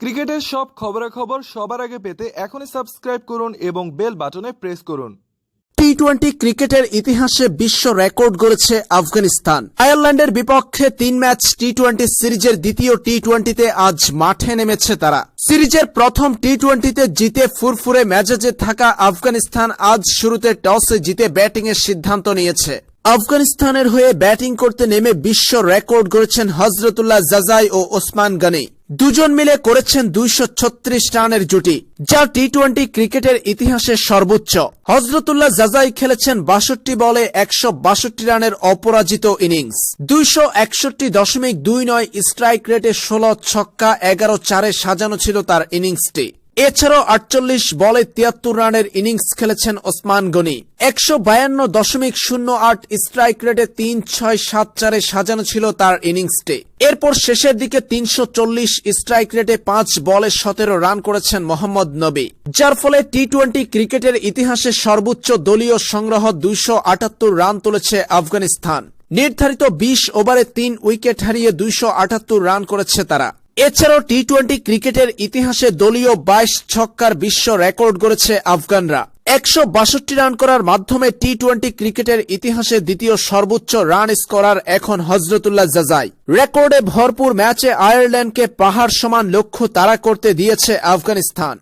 ক্রিকেটের সব খবরাখবর সবার আগে পেতে এখনই সাবস্ক্রাইব করুন এবং বেল বাটনে প্রেস করুন। টি টোয়েন্টি ক্রিকেটের ইতিহাসে বিশ্ব রেকর্ড গড়েছে আফগানিস্তান। আয়ারল্যান্ডের বিপক্ষে তিন ম্যাচ টি টোয়েন্টি সিরিজের দ্বিতীয় টি টোয়েন্টিতে আজ মাঠে নেমেছে তারা। সিরিজের প্রথম টি টোয়েন্টিতে জিতে ফুরফুরে মেজাজে থাকা আফগানিস্তান আজ শুরুতে টসে জিতে ব্যাটিংয়ের সিদ্ধান্ত নিয়েছে। আফগানিস্তানের হয়ে ব্যাটিং করতে নেমে বিশ্ব রেকর্ড গড়েছেন হজরতুল্লাহ জাজাই ও ওসমান গানি। দুজন মিলে করেছেন দুইশ ছত্রিশ রানের জুটি যা টি টোয়েন্টি ক্রিকেটের ইতিহাসে সর্বোচ্চ। হজরতুল্লাহ জাজাই খেলেছেন বাষট্টি বলে একশো বাষট্টি রানের অপরাজিত ইনিংস। দুইশো একষট্টি দশমিক দুই নয় স্ট্রাইক রেটে ষোলো ছক্কা এগারো চারে সাজানো ছিল তার ইনিংসটি। এছাড়াও আটচল্লিশ বলে তিয়াত্তর রানের ইনিংস খেলেছেন ওসমান গনি। একশো বায়ান্ন দশমিক শূন্য আট স্ট্রাইক রেটে তিন ছয় সাত চারে সাজানো ছিল তার ইনিংসটি। এরপর শেষের দিকে তিনশো চল্লিশ স্ট্রাইক রেটে পাঁচ বলে সতেরো রান করেছেন মোহাম্মদ নবী। যার ফলে টি টোয়েন্টি ক্রিকেটের ইতিহাসে সর্বোচ্চ দলীয় সংগ্রহ দুইশো আটাত্তর রান তুলেছে আফগানিস্তান। নির্ধারিত বিশ ওভারে তিন উইকেট হারিয়ে দুইশো আটাত্তর রান করেছে তারা। এছাড়াও টি টোয়েন্টি ক্রিকেটের ইতিহাসে দলীয় বাইশ ছক্কার বিশ্ব রেকর্ড করেছে আফগানরা। একশো বাষট্টি রান করার মাধ্যমে টি টোয়েন্টি ক্রিকেটের ইতিহাসে দ্বিতীয় সর্বোচ্চ রান স্কোরার এখন হজরতুল্লাহ জাজাই। রেকর্ডে ভরপুর ম্যাচে আয়ারল্যান্ডকে পাহাড় সমান লক্ষ্য তারা করতে দিয়েছে আফগানিস্তান।